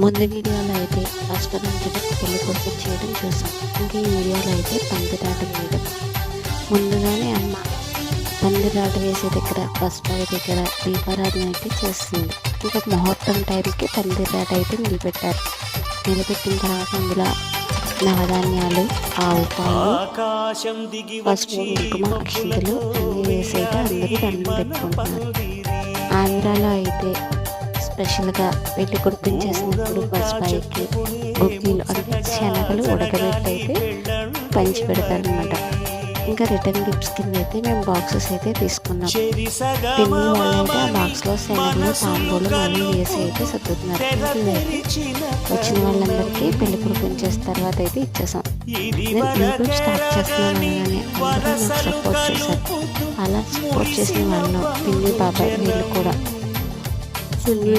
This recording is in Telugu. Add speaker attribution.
Speaker 1: ముందు వీడియోలో అయితే అష్టమంతుడు పెళ్ళి కొడుకు చేయడం చూసాం. ఇంకా ఈ వీడియోలో అయితే పందిరాట వేయడం ముందుగానే అమ్మ పందిరాట వేసే దగ్గర పసుపాయి దగ్గర దీపారాధన అయితే చేస్తుంది. ఇంకా ముహూర్తం టైంకి పందిరాట అయితే నిలబెట్టారు. నిలబెట్టిన తర్వాత అందులో నవధాన్యాలు ఆవు పాలు పసుపు కుంకుమ అక్షింతలు వేసి అయితే అందరూ దండం పెట్టుకుంటున్నారు. ఆంధ్రాలో అయితే స్పెషల్గా పెళ్ళి గుర్తించేసినప్పుడు చేసినప్పుడు పసుపాయికి అంటే శనగలు ఉడకబెట్టయితే పంచి పెడతారనమాట ఇంకా రిటర్న్ గిఫ్ట్స్ కింద అయితే మేము బాక్సెస్ అయితే తీసుకున్నాం. పిన్ని వాళ్ళైతే ఆ బాక్స్లో శనగలు సాంబోలు అన్నీ వేసి అయితే సర్దుతున్నారు. వచ్చిన వాళ్ళందరికీ పెళ్ళి కొడుకుని చేసిన తర్వాత అయితే ఇచ్చేసాం. నేను యూట్యూబ్ స్టార్ట్ చేస్తున్నాను అనగానే అందరూ నాకు సపోర్ట్ చేశారు. అలా సపోర్ట్ చేసిన వాళ్ళు పిన్ని బాబాయ్ వీళ్ళు కూడా. คืนนี้